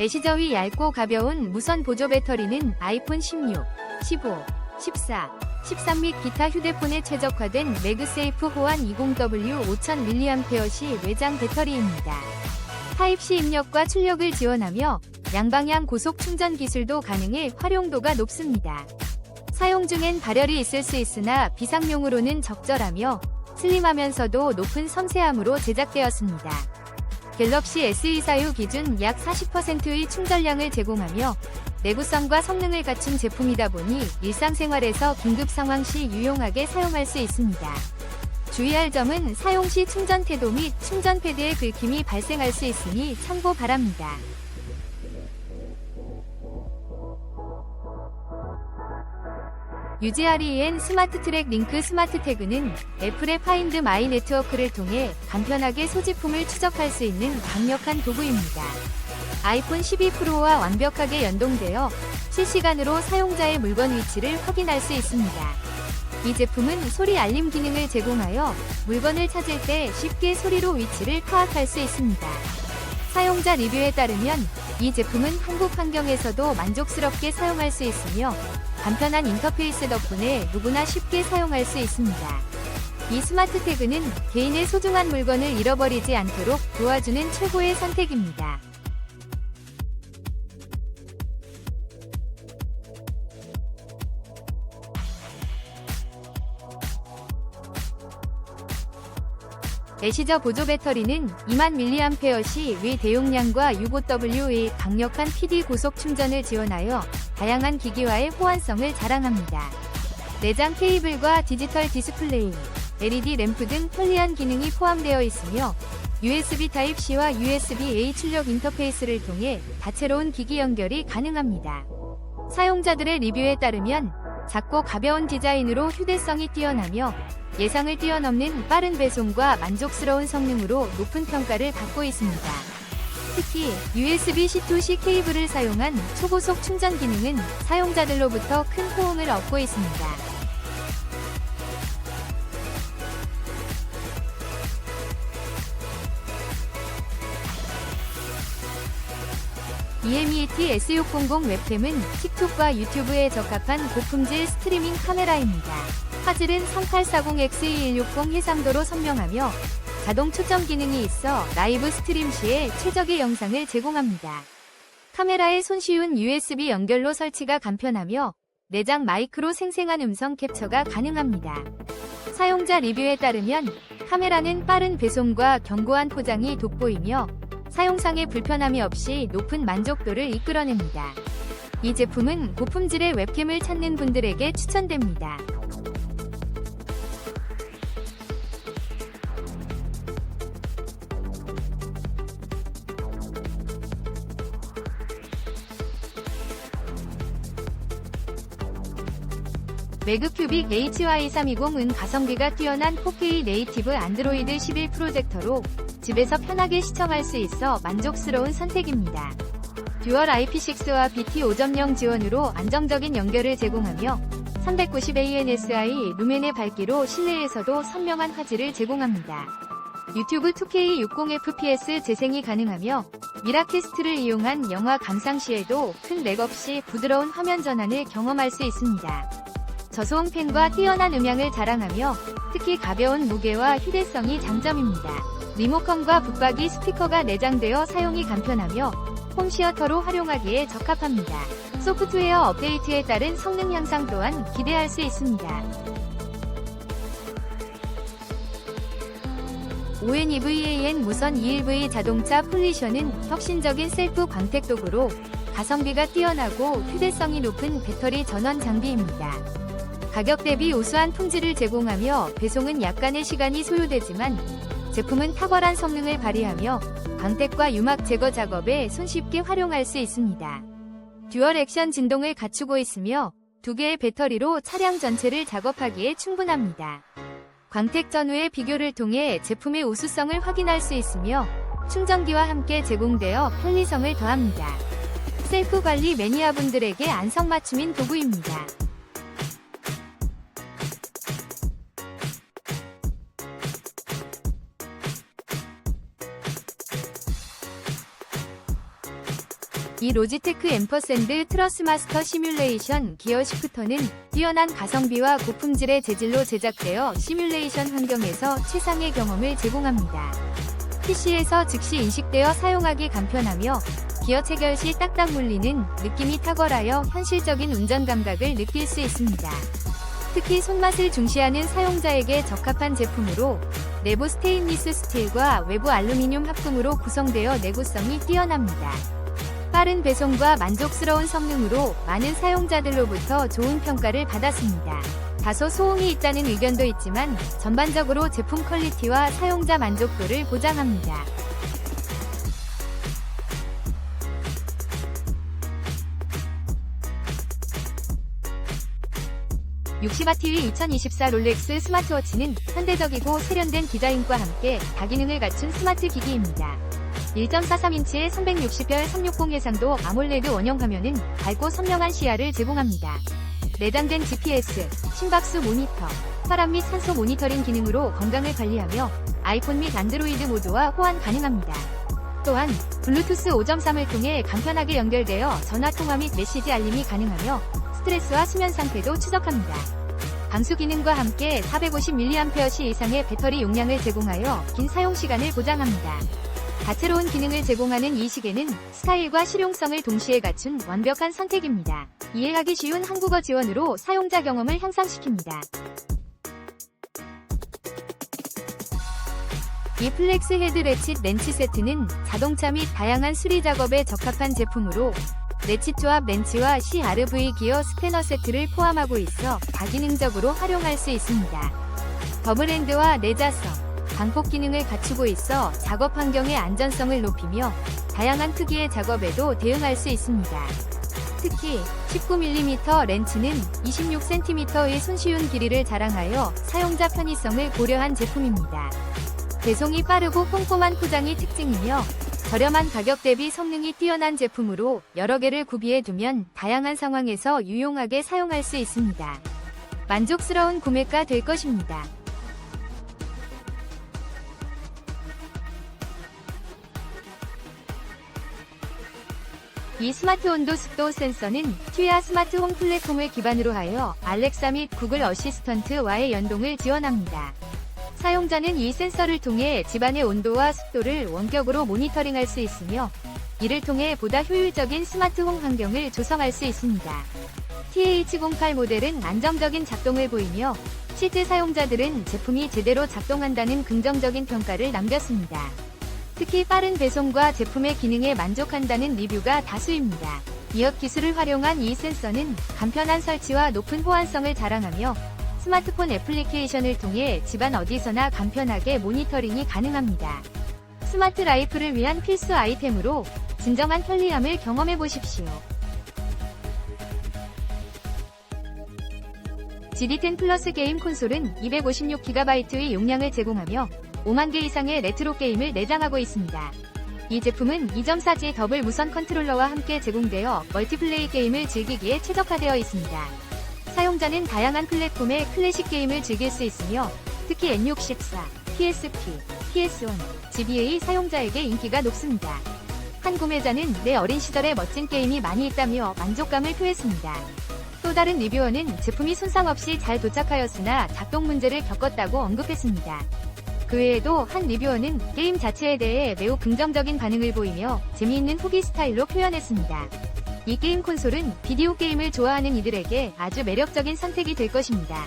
애시저위 얇고 가벼운 무선 보조 배터리는 아이폰 16, 15, 14, 13 및 기타 휴대폰에 최적화된 매그세이프 호환 20W 5000mAh 외장 배터리입니다. 타입C 입력과 출력을 지원하며 양방향 고속 충전 기술도 가능해 활용도가 높습니다. 사용 중엔 발열이 있을 수 있으나 비상용으로는 적절하며 슬림하면서도 높은 섬세함으로 제작되었습니다. 갤럭시 S24유 기준 약 40%의 충전량을 제공하며 내구성과 성능을 갖춘 제품이다 보니 일상생활에서 긴급 상황 시 유용하게 사용할 수 있습니다. 주의할 점은 사용 시 충전 태도 및 충전 패드의 긁힘이 발생할 수 있으니 참고 바랍니다. UGREN 스마트 트랙 링크 스마트 태그는 애플의 파인드 마이 네트워크를 통해 간편하게 소지품을 추적할 수 있는 강력한 도구입니다. 아이폰 12 프로와 완벽하게 연동되어 실시간으로 사용자의 물건 위치를 확인할 수 있습니다. 이 제품은 소리 알림 기능을 제공하여 물건을 찾을 때 쉽게 소리로 위치를 파악할 수 있습니다. 사용자 리뷰에 따르면 이 제품은 한국 환경에서도 만족스럽게 사용할 수 있으며 간편한 인터페이스 덕분에 누구나 쉽게 사용할 수 있습니다. 이 스마트 태그는 개인의 소중한 물건을 잃어버리지 않도록 도와주는 최고의 선택입니다. 애시저 보조 배터리는 2만 mAh 위 대용량과 65W의 강력한 PD 고속 충전을 지원하여 다양한 기기와의 호환성을 자랑합니다. 내장 케이블과 디지털 디스플레이, LED 램프 등 편리한 기능이 포함되어 있으며 USB Type-C와 USB-A 출력 인터페이스를 통해 다채로운 기기 연결이 가능합니다. 사용자들의 리뷰에 따르면 작고 가벼운 디자인으로 휴대성이 뛰어나며 예상을 뛰어넘는 빠른 배송과 만족스러운 성능으로 높은 평가를 받고 있습니다. 특히 USB-C to C 케이블을 사용한 초고속 충전 기능은 사용자들로부터 큰 호응을 얻고 있습니다. EMEAT S600 웹캠은 틱톡과 유튜브에 적합한 고품질 스트리밍 카메라입니다. 화질은 3840X2160 해상도로 선명하며 자동 초점 기능이 있어 라이브 스트림 시에 최적의 영상을 제공합니다. 카메라에 손쉬운 USB 연결로 설치가 간편하며 내장 마이크로 생생한 음성 캡처가 가능합니다. 사용자 리뷰에 따르면 카메라는 빠른 배송과 견고한 포장이 돋보이며 사용상의 불편함이 없이 높은 만족도를 이끌어냅니다. 이 제품은 고품질의 웹캠을 찾는 분들에게 추천됩니다. 매그큐빅 HY320은 가성비가 뛰어난 4K 네이티브 안드로이드 11 프로젝터로 집에서 편하게 시청할 수 있어 만족스러운 선택입니다. 듀얼 IP6와 BT 5.0 지원으로 안정적인 연결을 제공하며 390ANSI 루멘의 밝기로 실내에서도 선명한 화질을 제공합니다. 유튜브 2K 60fps 재생이 가능하며 미라캐스트를 이용한 영화 감상 시에도 큰 렉 없이 부드러운 화면 전환을 경험할 수 있습니다. 저소음 팬과 뛰어난 음향을 자랑하며 특히 가벼운 무게와 휴대성이 장점입니다. 리모컨과 붙박이 스피커가 내장되어 사용이 간편하며 홈시어터로 활용하기에 적합합니다. 소프트웨어 업데이트에 따른 성능 향상 또한 기대할 수 있습니다. ONEVAN 무선 2LV 자동차 폴리션은 혁신적인 셀프 광택 도구로 가성비가 뛰어나고 휴대성이 높은 배터리 전원 장비입니다. 가격 대비 우수한 품질을 제공하며 배송은 약간의 시간이 소요되지만 제품은 탁월한 성능을 발휘하며 광택과 유막 제거 작업에 손쉽게 활용할 수 있습니다. 듀얼 액션 진동을 갖추고 있으며 두 개의 배터리로 차량 전체를 작업하기에 충분합니다. 광택 전후의 비교를 통해 제품의 우수성을 확인할 수 있으며 충전기와 함께 제공되어 편리성을 더합니다. 셀프 관리 매니아분들에게 안성맞춤인 도구입니다. 이 로지테크 앰퍼샌드 트러스마스터 시뮬레이션 기어 시프터는 뛰어난 가성비와 고품질의 재질로 제작되어 시뮬레이션 환경에서 최상의 경험을 제공합니다. PC에서 즉시 인식되어 사용하기 간편하며 기어 체결 시 딱딱 물리는 느낌이 탁월하여 현실적인 운전 감각을 느낄 수 있습니다. 특히 손맛을 중시하는 사용자에게 적합한 제품으로 내부 스테인리스 스틸과 외부 알루미늄 합금으로 구성되어 내구성이 뛰어납니다. 빠른 배송과 만족스러운 성능으로 많은 사용자들로부터 좋은 평가를 받았습니다. 다소 소음이 있다는 의견도 있지만 전반적으로 제품 퀄리티와 사용자 만족도를 보장합니다. (60W 2024) 롤렉스 스마트워치는 현대적이고 세련된 디자인과 함께 다기능을 갖춘 스마트 기기입니다. 1.43인치의 360별 360 해상도 아몰레드 원형 화면은 밝고 선명한 시야를 제공합니다. 내장된 GPS, 심박수 모니터, 혈압 및 산소 모니터링 기능으로 건강을 관리하며 아이폰 및 안드로이드 모두와 호환 가능합니다. 또한 블루투스 5.3을 통해 간편하게 연결되어 전화 통화 및 메시지 알림이 가능하며 스트레스와 수면 상태도 추적합니다. 방수 기능과 함께 450mAh 이상의 배터리 용량을 제공하여 긴 사용 시간을 보장합니다. 다채로운 기능을 제공하는 이 시계는 스타일과 실용성을 동시에 갖춘 완벽한 선택입니다. 이해하기 쉬운 한국어 지원으로 사용자 경험을 향상시킵니다. 이 플렉스 헤드 레칫 렌치 세트는 자동차 및 다양한 수리 작업에 적합한 제품으로 레칫 조합 렌치와 CRV 기어 스패너 세트를 포함하고 있어 다기능적으로 활용할 수 있습니다. 더블핸드와 내자성, 방폭 기능을 갖추고 있어 작업 환경의 안전성을 높이며 다양한 크기의 작업에도 대응할 수 있습니다. 특히 19mm 렌치는 26cm의 손쉬운 길이를 자랑하여 사용자 편의성을 고려한 제품입니다. 배송이 빠르고 꼼꼼한 포장이 특징이며 저렴한 가격 대비 성능이 뛰어난 제품으로 여러 개를 구비해 두면 다양한 상황에서 유용하게 사용할 수 있습니다. 만족스러운 구매가 될 것입니다. 이 스마트 온도 습도 센서는 튜야 스마트 홈 플랫폼을 기반으로 하여 알렉사 및 구글 어시스턴트와의 연동을 지원합니다. 사용자는 이 센서를 통해 집안의 온도와 습도를 원격으로 모니터링할 수 있으며 이를 통해 보다 효율적인 스마트 홈 환경을 조성할 수 있습니다. TH08 모델은 안정적인 작동을 보이며 실제 사용자들은 제품이 제대로 작동한다는 긍정적인 평가를 남겼습니다. 특히 빠른 배송과 제품의 기능에 만족한다는 리뷰가 다수입니다. 이업 기술을 활용한 이 센서는 간편한 설치와 높은 호환성을 자랑하며 스마트폰 애플리케이션을 통해 집안 어디서나 간편하게 모니터링이 가능합니다. 스마트 라이프를 위한 필수 아이템으로 진정한 편리함을 경험해 보십시오. GD10 플러스 게임 콘솔은 256GB의 용량을 제공하며 5만 개 이상의 레트로 게임을 내장하고 있습니다. 이 제품은 2.4G 더블 무선 컨트롤러와 함께 제공되어 멀티플레이 게임을 즐기기에 최적화되어 있습니다. 사용자는 다양한 플랫폼의 클래식 게임을 즐길 수 있으며 특히 N64, PSP, PS1, GBA 사용자에게 인기가 높습니다. 한 구매자는 내 어린 시절에 멋진 게임이 많이 있다며 만족감을 표했습니다. 또 다른 리뷰어는 제품이 손상 없이 잘 도착하였으나 작동 문제를 겪었다고 언급했습니다. 그 외에도 한 리뷰어는 게임 자체에 대해 매우 긍정적인 반응을 보이며 재미있는 후기 스타일로 표현했습니다. 이 게임 콘솔은 비디오 게임을 좋아하는 이들에게 아주 매력적인 선택이 될 것입니다.